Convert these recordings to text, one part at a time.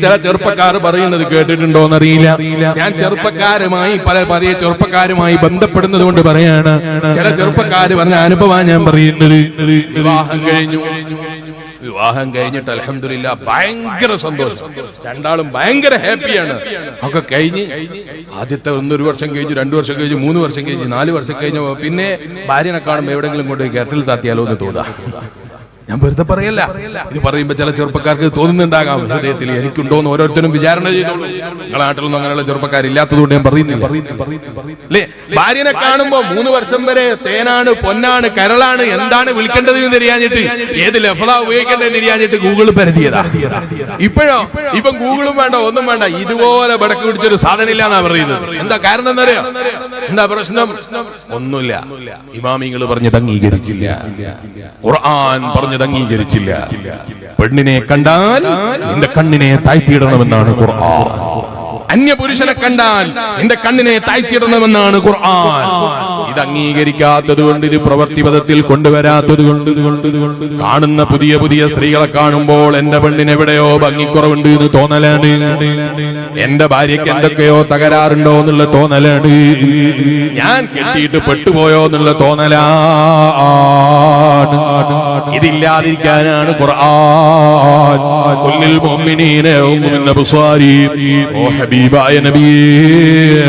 ചില ചെറുപ്പക്കാർ പറയുന്നത് കേട്ടിട്ടുണ്ടോന്ന് അറിയില്ല ഞാൻ ചെറുപ്പക്കാരുമായി പല പതിയെ ചെറുപ്പക്കാരുമായി ബന്ധപ്പെടുന്നത് കൊണ്ട് പറയാണ്. ചില ചെറുപ്പക്കാർ പറഞ്ഞ അനുഭവമാണ് ഞാൻ പറയുന്നത്. വിവാഹം കഴിഞ്ഞു. വിവാഹം കഴിഞ്ഞിട്ട് അലഹമില്ല ഭയങ്കര സന്തോഷം. രണ്ടാളും ഭയങ്കര ഹാപ്പിയാണ്. ഒക്കെ കഴിഞ്ഞ് ആദ്യത്തെ ഒന്നൊരു വർഷം കഴിഞ്ഞു രണ്ടു വർഷം കഴിഞ്ഞു മൂന്ന് വർഷം കഴിഞ്ഞു നാല് വർഷം കഴിഞ്ഞു. പിന്നെ ഭാര്യനെ കാണുമ്പോൾ എവിടെങ്കിലും കൊണ്ട് കെട്ടിൽ താത്തിയാലോ എന്ന് തോന്നാ. ഞാൻ വെറുതെ പറയല്ല. ഇത് പറയുമ്പോ ചില ചെറുപ്പക്കാർക്ക് തോന്നുന്നുണ്ടാകാം. ഹൃദയത്തിൽ എനിക്കുണ്ടോന്ന് ഓരോരുത്തരും വിചാരണ ചെയ്തോളൂ. നിങ്ങളെ നാട്ടിലൊന്നും അങ്ങനെയുള്ള ചെറുപ്പക്കാരില്ലാത്തതുകൊണ്ട് ഞാൻ പറയുന്നില്ല. ഭാര്യനെ കാണുമ്പോ മൂന്ന് വർഷം വരെ തേനാണ് പൊന്നാണ് കരളാണ് എന്താണ് വിളിക്കേണ്ടത് എന്ന് അറിയാഞ്ഞിട്ട് ഏത് ലഫത ഉപയോഗിക്കേണ്ടതെന്ന് അറിയാഞ്ഞിട്ട് ഗൂഗിൾ പരതിയതാ. ഇപ്പോഴോ? ഇപ്പം ഗൂഗിളും വേണ്ട ഒന്നും വേണ്ട. ഇതുപോലെ വടക്ക് പിടിച്ചൊരു സാധനം ഇല്ല എന്നാ പറയുന്നത്. എന്താ കാരണം എന്നറിയോ എന്താ പ്രശ്നം? ഒന്നുമില്ല. ഇമാമിങ്ങൾ പറഞ്ഞത് അംഗീകരിച്ചില്ല. ഖുർആൻ പറഞ്ഞത് അംഗീകരിച്ചില്ല. പെണ്ണിനെ കണ്ടാൽ നിന്റെ കണ്ണിനെ താഴ്ത്തിയിടണമെന്നാണ് ഖുർആൻ. അന്യപുരുഷനെ കണ്ടാൽ നിന്റെ കണ്ണിനെ താഴ്ത്തിയിടണമെന്നാണ് ഖുർആൻ. ഇത് അംഗീകരിക്കാത്തത് കൊണ്ട് ഇത് പ്രവർത്തിപഥത്തിൽ കൊണ്ടുവരാത്തത് കൊണ്ട് കാണുന്ന പുതിയ പുതിയ സ്ത്രീകളെ കാണുമ്പോൾ എന്റെ പെണ്ണിന് എവിടെയോ ഭംഗിക്കുറവുണ്ട് എന്ന് തോന്നലാണ്. എന്റെ ഭാര്യയ്ക്ക് എന്തൊക്കെയോ തകരാറുണ്ടോ എന്നുള്ള തോന്നലാണ്. ഞാൻ കെട്ടിയിട്ട് പെട്ടുപോയോ എന്നുള്ള തോന്നലാണ് ഇതില്ലാതിരിക്കാനാണ് ഖുർആൻ. കുല്ലിൽ മുഅ്മിനീന യൗമുൻ അബ്സാരി ഓ ഹബീബായ നബിയേ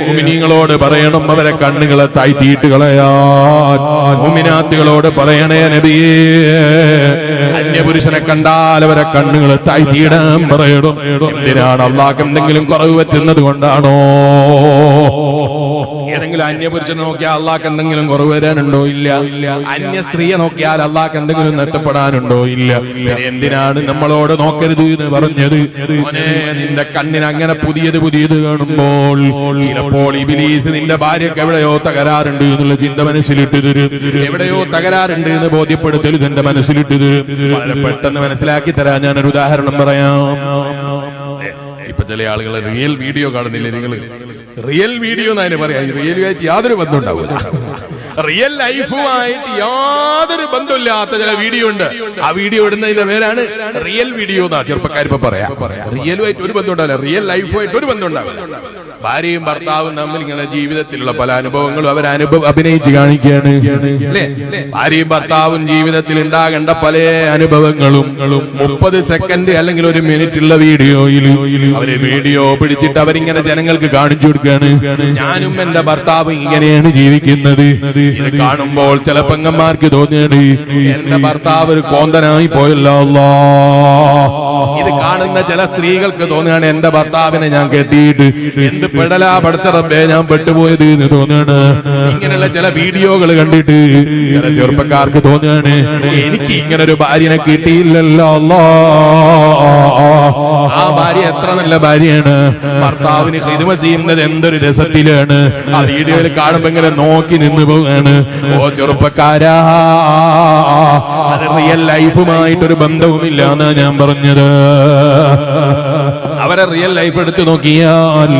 മുഅ്മിനീങ്ങളോട് പറയണം അവരെ കണ്ണുകളെ താഴ്ത്തിയിട്ട് കളയാൻ. മുഅ്മിനാത്തുകളോട് പറയണേ നബിയേ അന്യപുരുഷനെ കണ്ടാൽ അവരെ കണ്ണുകളെ താഴ്ത്തിയിടാൻ പറയണം. എന്തിനാണ് അള്ളാഹ് എന്തെങ്കിലും കുറവ് പറ്റുന്നത് കൊണ്ടാണോ? ഏതെങ്കിലും അന്യപുരുഷനെ നോക്കിയാൽ അള്ളാഹ് എന്തെങ്കിലും കുറവ് വരാനുണ്ടോ? ഇല്ല. അന്യ സ്ത്രീയെ നോക്കിയാൽ അള്ളാഹ് എന്തെങ്കിലും നഷ്ടപ്പെടാനുണ്ടോ? ഇല്ല. എന്തിനാണ് നമ്മളോട് നോക്കരുത് എന്ന് പറഞ്ഞത്? നിന്റെ കണ്ണിന് അങ്ങനെ പുതിയത് പുതിയത് കാണുമ്പോൾ ചിലപ്പോൾ ഇബിലീസ് നിന്റെ ഭാര്യക്ക് എവിടെയോ തകരാറുണ്ട് എന്നുള്ള ചിന്ത മനസ്സിലിട്ട് എവിടെയോ തകരാറുണ്ട് എന്ന് ബോധ്യപ്പെടുത്തൽ നിന്റെ മനസ്സിലിട്ട് വളരെ പെട്ടെന്ന് മനസ്സിലാക്കി തരാൻ ഞാനൊരു ഉദാഹരണം പറയാം. ഇപ്പൊ ചില ആളുകൾ റിയൽ വീഡിയോ കാണുന്നില്ല നിങ്ങൾ റിയൽ വീഡിയോ എന്നാണ് പറയാം. റിയലുമായിട്ട് യാതൊരു ബന്ധം ഉണ്ടാവില്ല റിയൽ ലൈഫുമായിട്ട് യാതൊരു ബന്ധമില്ലാത്ത ചില വീഡിയോ ഉണ്ട്. ആ വീഡിയോ ഇടുന്നതിന്റെ പേരാണ് റിയൽ വീഡിയോ എന്നാ ചെറുപ്പക്കാരിപ്പോ പറയാം. റിയലുമായിട്ട് ഒരു ബന്ധം ഉണ്ടാവില്ല. റിയൽ ലൈഫുമായിട്ട് ഒരു ബന്ധം ഉണ്ടാവില്ല. ഭാര്യയും ഭർത്താവും തമ്മിൽ ഇങ്ങനെ ജീവിതത്തിലുള്ള പല അനുഭവങ്ങളും അവർ അനുഭവം അഭിനയിച്ച് കാണിക്കുകയാണ്. ഭാര്യയും ഭർത്താവും ജീവിതത്തിൽ ഉണ്ടാകേണ്ട പല അനുഭവങ്ങളും മുപ്പത് സെക്കൻഡ് അല്ലെങ്കിൽ ഒരു മിനിറ്റ് ഉള്ള വീഡിയോയിൽ അവർ വീഡിയോ പിടിച്ചിട്ട് അവരിങ്ങനെ ജനങ്ങൾക്ക് കാണിച്ചു കൊടുക്കുകയാണ്. ഞാനും എന്റെ ഭർത്താവും ഇങ്ങനെയാണ് ജീവിക്കുന്നത്. ഇത് കാണുമ്പോൾ ചില പെങ്ങന്മാർക്ക് തോന്നിയത് എന്റെ ഭർത്താവ് ഒരു കോന്തനായി പോയല്ലോ. ഇത് കാണുന്ന ചില സ്ത്രീകൾക്ക് തോന്നുകയാണ് എന്റെ ഭർത്താവിനെ ഞാൻ കെട്ടിയിട്ട് എന്ത് പെടലാ പഠിച്ച റബ്ബേ ഞാൻ പെട്ടുപോയത് എന്ന് തോന്നുകയാണ് ഇങ്ങനെയുള്ള ചില വീഡിയോകൾ കണ്ടിട്ട് ചില ചെറുപ്പക്കാർക്ക് തോന്നുകയാണ് എനിക്ക് ഇങ്ങനെ ഒരു ഭാര്യനെ കിട്ടിയില്ലല്ലോ. ആ ഭാര്യ എത്ര നല്ല ഭാര്യയാണ്. ഭർത്താവിന് സിനിമ ചെയ്യുന്നത് എന്തൊരു രസത്തിലാണ്. ആ വീഡിയോയിൽ കാണുമ്പോ ഇങ്ങനെ നോക്കി നിന്ന് പോവുകയാണ്. ഓ ചെറുപ്പക്കാരാ റിയൽ ലൈഫുമായിട്ടൊരു ബന്ധവുമില്ല എന്നാ ഞാൻ പറഞ്ഞത്. അവരെ റിയൽ ലൈഫ് എടുത്തു നോക്കിയാൽ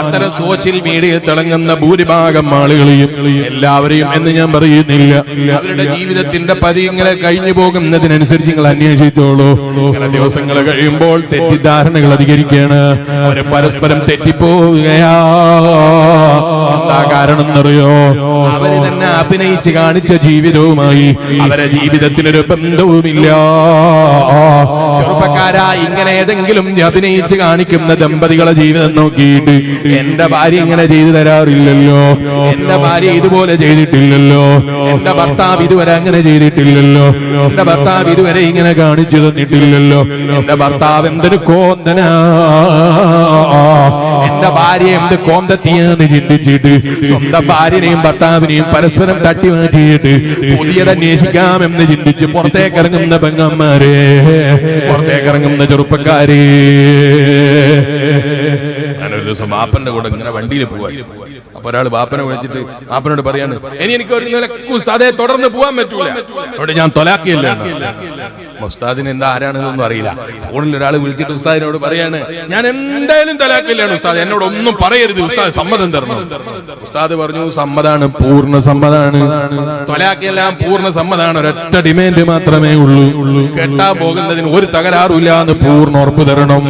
അത്തരം സോഷ്യൽ മീഡിയയിൽ തിളങ്ങുന്ന ഭൂരിഭാഗം ആളുകളെയും എല്ലാവരെയും എന്ന് ഞാൻ പറയുന്നില്ല. അവരുടെ ജീവിതത്തിന്റെ പതി ഇങ്ങനെ കഴിഞ്ഞു പോകുന്നതിനനുസരിച്ച് നിങ്ങൾ അന്വേഷിച്ചോളൂ. ദിവസങ്ങൾ കഴിയുമ്പോൾ തെറ്റിദ്ധാരണകൾ അധികരിക്കുകയാണ്. അവരെ പരസ്പരം തെറ്റിപ്പോവുകയാ. എന്താ കാരണം എന്നറിയോ? അവർ തന്നെ അഭിനയിച്ച് കാണിച്ച ജീവിതവുമായി അവരെ ജീവിതത്തിനൊരു ബന്ധവുമില്ല. ചെറുപ്പക്കാരാ ഇങ്ങനെ ഏതെങ്കിലും അഭിനയിച്ച് കാണിക്കുന്ന ദമ്പതികളെ ജീവിതം നോക്കിയിട്ട് എന്റെ ഭാര്യ ഇങ്ങനെ ചെയ്തു തരാറില്ലല്ലോ. എന്റെ ഭാര്യ ഇതുപോലെ ചെയ്തിട്ടില്ലല്ലോ. എന്റെ ഭർത്താവ് ഇതുവരെ അങ്ങനെ ചെയ്തിട്ടില്ലല്ലോ. എന്റെ ഭർത്താവ് ഇതുവരെ ഇങ്ങനെ കാണിച്ചു തന്നിട്ടില്ലല്ലോ. എന്റെ ഭർത്താവ് എന്തൊരു കോന്തനാ. എന്റെ ഭാര്യ എന്ത് കോന്തത്തിയാന്ന് ചിന്തിച്ചിട്ട് സ്വന്തം ഭാര്യനെയും ഭർത്താവിനെയും പരസ്പരം തട്ടി മാറ്റിയിട്ട് പുതിയത് അന്വേഷിക്കാമെന്ന് ചിന്തിച്ച് പുറത്തേക്ക് ഇറങ്ങുന്ന പെങ്ങന്മാരെ. പുറത്തേക്ക് ഇറങ്ങുന്ന ചെറുപ്പക്കാരെ. ഞാനൊരു ദിവസം ആ ബാപ്പന്റെ കൂടെ ഇങ്ങനെ വണ്ടിയിൽ പോവാ അപ്പൊ ഒരാൾ ബാപ്പനെ വിളിച്ചിട്ട് ബാപ്പനോട് പറയാണ് ഇനി എനിക്ക് ഒരു തുടർന്ന് പോവാൻ പറ്റൂല. അവിടെ ഞാൻ തൊലാക്കിയല്ല ഉസ്താദിന് എന്താ ആരാണെന്നൊന്നും അറിയില്ല. ഫോണിൽ ഒരാൾ വിളിച്ചിട്ട് ഉസ്താദിനോട് പറയാണ് ഞാൻ എന്തായാലും തലാക്കില്ലാണ് ഉസ്താദ് എന്നോട് ഒന്നും പറയരുത് ഉസ്താദ് സമ്മതം തരണം. ഉസ്താദ് പറഞ്ഞു സമ്മതാണ് പൂർണ സമ്മതാണ്. തൊലാക്കെല്ലാം പൂർണ സമ്മതാണ് ഒരൊറ്റ ഡിമാൻഡ് മാത്രമേ ഉള്ളൂ. കെട്ടാൻ പോകുന്നതിന് ഒരു തകരാറുമില്ല എന്ന് പൂർണ ഉറപ്പ് തരണം.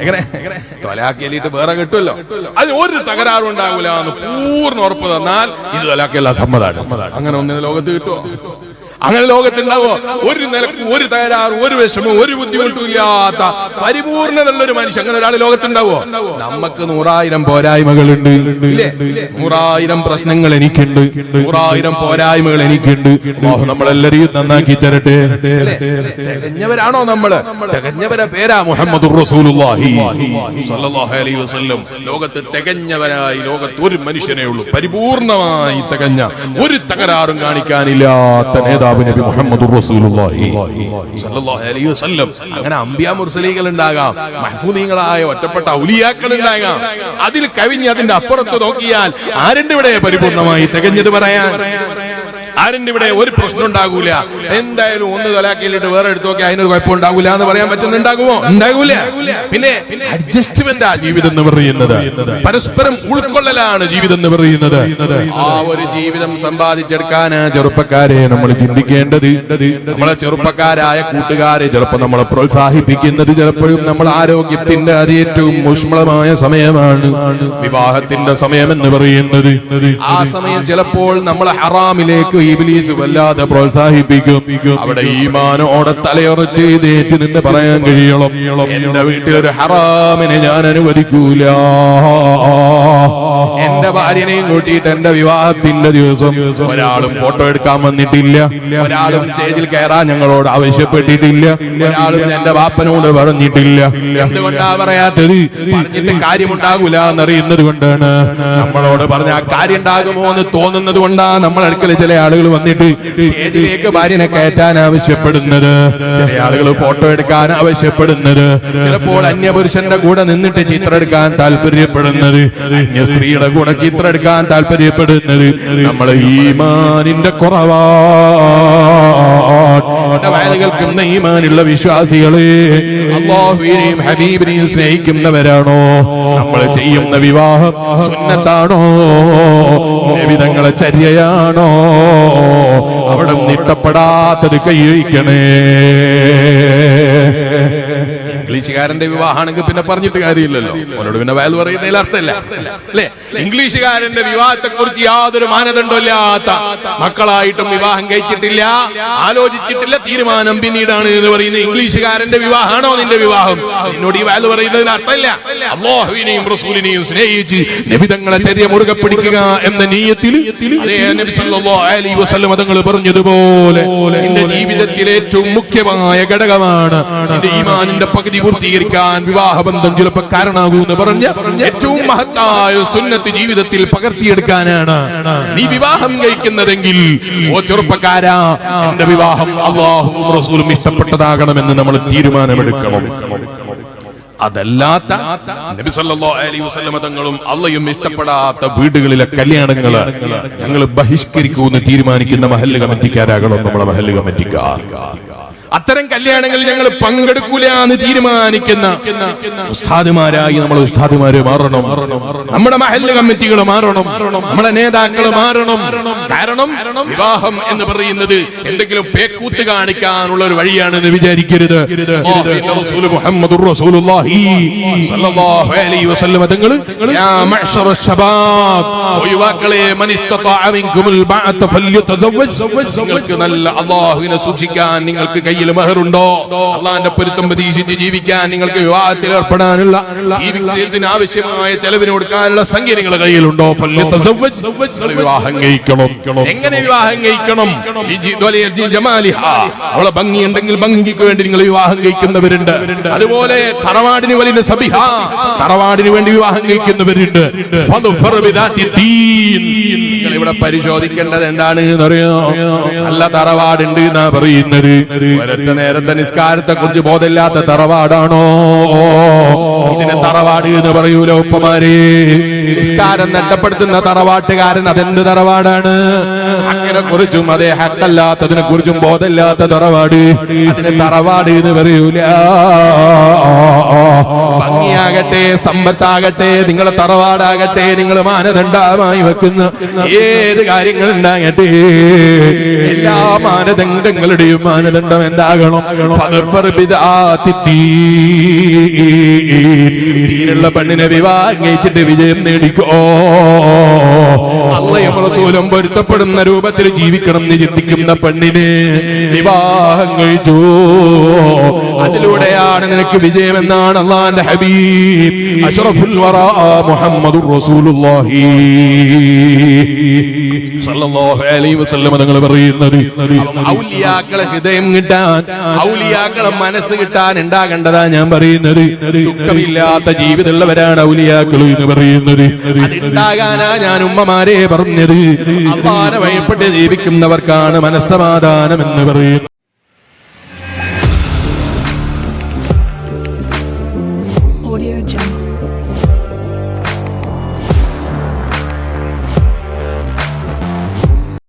എങ്ങനെ? തൊലാക്കിയലിട്ട് വേറെ കിട്ടുമല്ലോ. അത് ഒരു തകരാറും ഉണ്ടാവില്ല എന്ന് പൂർണ ഉറപ്പ് തന്നാൽ ഇത് തൊലാക്കിയല്ല സമ്മതാണ് അങ്ങനെ ഒന്നിന് ലോകത്ത് കിട്ടുമോ അങ്ങനെ ലോകത്തുണ്ടാവോ? ഒരു നിലയ്ക്ക് ഒരു തകരാറ് ഒരു വിഷമം ഒരു ബുദ്ധിമുട്ടും ഇല്ലാത്ത പരിപൂർണതയുള്ള ഒരു മനുഷ്യൻ അങ്ങനെ ഒരാൾ ലോകത്തുണ്ടാവോ? നമുക്ക് നൂറായിരം പോരായ്മകളുണ്ട്? നൂറായിരം പ്രശ്നങ്ങൾ എനിക്കുണ്ട്. നൂറായിരം പോരായ്മകൾ എനിക്കുണ്ട്. നമ്മളെല്ലാരെയും നന്നാക്കി തരട്ടെ? തികഞ്ഞവരാണോ നമ്മൾ? തികഞ്ഞവരെ പേരാ മുഹമ്മദ് ലോകത്ത് തികഞ്ഞവരായി ലോകത്ത് ഒരു മനുഷ്യനെ ഉള്ളൂ. പരിപൂർണമായി തികഞ്ഞ ഒരു തകരാറും കാണിക്കാനില്ലാത്ത നേതാവ് നബി മുഹമ്മദ് അങ്ങനെ അമ്പിയ മുർസലീകൾ ഉണ്ടാകാം മഹ്ഫൂദീങ്ങളായ ഒറ്റപ്പെട്ട ഔലിയാക്കൾ ഉണ്ടാകാം അതിൽ കവിഞ്ഞ് അതിന്റെ അപ്പുറത്ത് നോക്കിയാൽ ആരുടെ ഇവിടെ പരിപൂർണമായി തികഞ്ഞത് പറയാൻ? ആരുടെ ഇവിടെ ഒരു പ്രശ്നം ഉണ്ടാകൂല എന്തായാലും ഒന്ന് തലാക്കിയിട്ട് വേറെ എടുത്തു നോക്കി അതിനൊരു കുഴപ്പം ഉണ്ടാകൂല എന്ന് പറയാൻ പറ്റുന്നുണ്ടാകുമോ? ഉണ്ടാകൂല. പിന്നെ അഡ്ജസ്റ്റ്മെന്റ് ആ ജീവിതം എന്ന് പറയുന്നത്. പരസ്പരം ഉൾക്കൊള്ളലാണ് ജീവിതം എന്ന് പറയുന്നത്. ആ ഒരു ജീവിതം സമ്പാദിച്ചെടുക്കാന് ചെറുപ്പക്കാരെ നമ്മൾ ചിന്തിക്കേണ്ടത്. നമ്മളെ ചെറുപ്പക്കാരായ കൂട്ടുകാരെ ചിലപ്പോൾ നമ്മളെ പ്രോത്സാഹിപ്പിക്കുന്നത് ചിലപ്പോഴും നമ്മൾ ആരോഗ്യത്തിന്റെ അത് ഏറ്റവും ഊഷ്മളമായ സമയമാണ്. വിവാഹത്തിന്റെ സമയം എന്ന് പറയുന്നത്. ആ സമയം ചിലപ്പോൾ നമ്മളെ ഹറാമിലേക്ക് ഇബിലീസ് വല്ലാതെ പ്രോത്സാഹിപ്പിക്കും. അവിടെ ഈമാനോടെ തലയുറച്ച് ഇതേറ്റ് നിന്ന് പറയാൻ കഴിയണം. എന്റെ വീട്ടിൽ ഒരു ഹറാമിനെ ഞാൻ അനുവദിക്കൂല. എന്റെ ഭാര്യനെയും കൂട്ടിയിട്ട് എന്റെ വിവാഹത്തിന്റെ ദിവസം ഒരാളും ഫോട്ടോ എടുക്കാൻ വന്നിട്ടില്ല. ഒരാളും സ്റ്റേജിൽ കയറാൻ ഞങ്ങളോട് ആവശ്യപ്പെട്ടിട്ടില്ല. ഒരാളും എന്റെ വാപ്പനോട് പറഞ്ഞിട്ടില്ല. എന്തുകൊണ്ടാ പറയാത്തത്? പറഞ്ഞിട്ട് കാര്യമുണ്ടാകൂല എന്നറിയുന്നത് കൊണ്ടാണ്. നമ്മളോട് പറഞ്ഞ ആ കാര്യം ഉണ്ടാകുമോ എന്ന് തോന്നുന്നത് കൊണ്ടാണ് നമ്മൾ അടുക്കള ചില ആളുകൾ വന്നിട്ട് സ്റ്റേജിലേക്ക് ഭാര്യനെ കയറ്റാൻ ആവശ്യപ്പെടുന്നത്. ചില ആളുകൾ ഫോട്ടോ എടുക്കാൻ ആവശ്യപ്പെടുന്നത്. ചിലപ്പോൾ അന്യപുരുഷന്റെ കൂടെ നിന്നിട്ട് ചിത്രം എടുക്കാൻ താല്പര്യപ്പെടുന്നത്. അന്യ സ്ത്രീയുടെ കൂടെ ചിത്രം എടുക്കാൻ താല്പര്യപ്പെടുന്നത്. നമ്മൾ ഈമാനിന്റെ കുറവാ. വയൽ കേൾക്കുന്ന ഈമാനുള്ള വിശ്വാസികളെ അള്ളാഹുവിനെയും ഹബീബിനെയും സ്നേഹിക്കുന്നവരാണോ? നമ്മൾ ചെയ്യുന്ന വിവാഹം സുന്നത്താണോ? വിധങ്ങളെ ചര്യയാണോ? അവിടെ നിട്ടപ്പെടാത്തത് കൈയഴിക്കണേ. ഇംഗ്ലീഷുകാരന്റെ വിവാഹമാണെങ്കിൽ പിന്നെ പറഞ്ഞിട്ട് കാര്യമില്ലല്ലോ. അവനോട് പിന്നെ വയൽ പറയുന്നതിൽ അർത്ഥമില്ല. അല്ലേ? ഇംഗ്ലീഷുകാരന്റെ വിവാഹത്തെ കുറിച്ച് യാതൊരു മാനദണ്ഡമില്ലാത്ത മക്കളായിട്ടും വിവാഹം കഴിച്ചിട്ടില്ല. ആലോചിച്ചിട്ടില്ല. തീരുമാനം പിന്നീടാണ് എന്ന് പറയുന്നത് ഇംഗ്ലീഷുകാരന്റെ വിവാഹമാണോ നിന്റെ വിവാഹം? എന്നോട് ഈ വയൽ പറയുന്നതിന് അർത്ഥമില്ല. അള്ളാഹുവിനെയും റസൂലിനെയും സ്നേഹിച്ച് നബിതങ്ങളെ ചെറിയ മുറുകെ പിടിക്കുക എന്ന നീയത്തിൽ മതങ്ങൾ പറഞ്ഞതുപോലെ നിന്റെ ജീവിതത്തിലെ ഏറ്റവും മുഖ്യമായ ഘടകമാണ് നിന്റെ ഈമാനിന്റെ പകുതി പൂർത്തീകരിക്കാൻ വിവാഹബന്ധം ചിലപ്പോൾ കാരണമാകൂ എന്ന് പറഞ്ഞ ഏറ്റവും മഹത്തായ സുന്നത്ത് ജീവിതത്തിൽ പകർത്തിയെടുക്കാനാണ് നീ വിവാഹം കഴിക്കുന്നതെങ്കിൽ ഓ ചെറുപ്പക്കാരാ എന്റെ വിവാഹം അള്ളാഹുവും റസൂലും ഇഷ്ടപ്പെട്ടതാകണമെന്ന് നമ്മൾ തീരുമാനമെടുക്കണം. അതല്ലാത്ത നബി സല്ലല്ലാഹു അലൈഹി വസല്ലമ തങ്ങളും അള്ളയും ഇഷ്ടപ്പെടാത്ത വീടുകളിലെ കല്യാണങ്ങൾ ഞങ്ങൾ ബഹിഷ്കരിക്കൂന്ന് തീരുമാനിക്കുന്ന മഹല്ല് കമ്മിറ്റിക്കാരാകണം നമ്മളെ മഹല്ല് കമ്മിറ്റിക്കാർ. അത്തരം കല്യാണങ്ങളിൽ ഞങ്ങൾ പങ്കെടുക്കൂല എന്ന് തീരുമാനിക്കുന്ന ഉസ്താദിമാരായി നമ്മൾ ഉസ്താദിമാരെ മാറണം. നമ്മുടെ മഹല്ല് കമ്മിറ്റികൾ മാറണം. നമ്മുടെ നേതാക്കൾ മാറണം. കാരണം വിവാഹം എന്ന് പറയുന്നത് എന്തെങ്കിലും പേക്കൂത്ത് കാണിക്കാനുള്ള ഒരു വഴിയാണെന്ന് വിചാരിക്കരുത്. യുവാക്കളെ നിങ്ങൾക്ക് നല്ല അല്ലാഹുവിനെ സൂക്ഷിക്കാൻ നിങ്ങൾക്ക് കയ്യിൽ മഹറുണ്ടോ? അള്ളാന്റെ പൊരുത്തം പ്രതീക്ഷിച്ച് ജീവിക്കാൻ നിങ്ങൾക്ക് വിവാഹത്തിൽ ഏർപ്പെടാനുള്ള ജീവിതത്തിന് ആവശ്യമായ ചെലവിന് കൊടുക്കാനുള്ള സംഖ്യ നിങ്ങളുടെ കയ്യിലുണ്ടോ വിവാഹം കഴിക്കണം. എങ്ങനെ വിവാഹം കഴിക്കണം. അവളെ ഭംഗിയുണ്ടെങ്കിൽ ഭംഗിക്ക് വേണ്ടി നിങ്ങൾ വിവാഹം കഴിക്കുന്നവരുണ്ട്. അതുപോലെ തറവാടിന് വലിയ സബിഹ. തറവാടിന് വേണ്ടി വിവാഹം കഴിക്കുന്നവരുണ്ട്. ഇവിടെ പരിശോധിക്കേണ്ടത് എന്താണ് എന്നറിയോ നല്ല തറവാടുണ്ട് എന്നാ പറയുന്നത്. ഒരൊറ്റ നേരത്തെ നിസ്കാരത്തെ കുറിച്ച് ബോധമില്ലാത്ത തറവാടാണോ? ഇതിനെ തറവാട് എന്ന് പറയൂല ഉപ്പമാരെ? നിസ്കാരം നഷ്ടപ്പെടുത്തുന്ന തറവാട്ടുകാരൻ അതെന്ത് തറവാടാണ്? അങ്ങനെ കുറിച്ചും അതേ ഹക്കല്ലാത്തതിനെ കുറിച്ചും ബോധമില്ലാത്ത തറവാട്. അതിനെ തറവാട് എന്ന് പറയൂല. ഭംഗിയാകട്ടെ സമ്പത്താകട്ടെ നിങ്ങളെ തറവാടാകട്ടെ നിങ്ങൾ മാനദണ്ഡമായി വെക്കുന്ന ഏത് കാര്യങ്ങൾ ഉണ്ടാകട്ടെ. എല്ലാ മാനദണ്ഡങ്ങളുടെയും മാനദണ്ഡം എന്താകണം തീരുള്ള പെണ്ണിനെ വിവാഹം കഴിച്ചിട്ട് വിജയം നേടിക്കോ. അള്ളയും സൂലം പൊരുത്തപ്പെടുന്ന രൂപത്തിൽ ജീവിക്കണം എന്ന് ചിന്തിക്കുന്ന പെണ്ണിനെ വിവാഹം കഴിച്ചു. അതിലൂടെയാണ് നിനക്ക് വിജയം എന്നാണ് അള്ളാന്റെ ഹബീബ്. അഷ്റഫുൽ വറാ മുഹമ്മദുർ റസൂലുള്ളാഹി. സല്ലല്ലാഹു അലൈഹി വസല്ലം തങ്ങൾ പറയുന്നത് ഔലിയാക്കളെ ഹൃദയം കിട്ടാൻ ഔലിയാക്കളെ മനസ്സ് കിട്ടാൻ ഉണ്ടാകേണ്ടതാ ഞാൻ പറയുന്നത്. ദുഃഖമില്ലാത്ത ജീവിതമുള്ളവരാണ് ഔലിയാക്കൾ എന്ന് പറയുന്നത്. ഉണ്ടാകാനാ ഞാൻ ഉമ്മമാരെ പറഞ്ഞത്. അമ്മാനെ ഭയപ്പെട്ട് ജീവിക്കുന്നവർക്കാണ് മനസ്സമാധാനം എന്ന് പറയുന്നത്.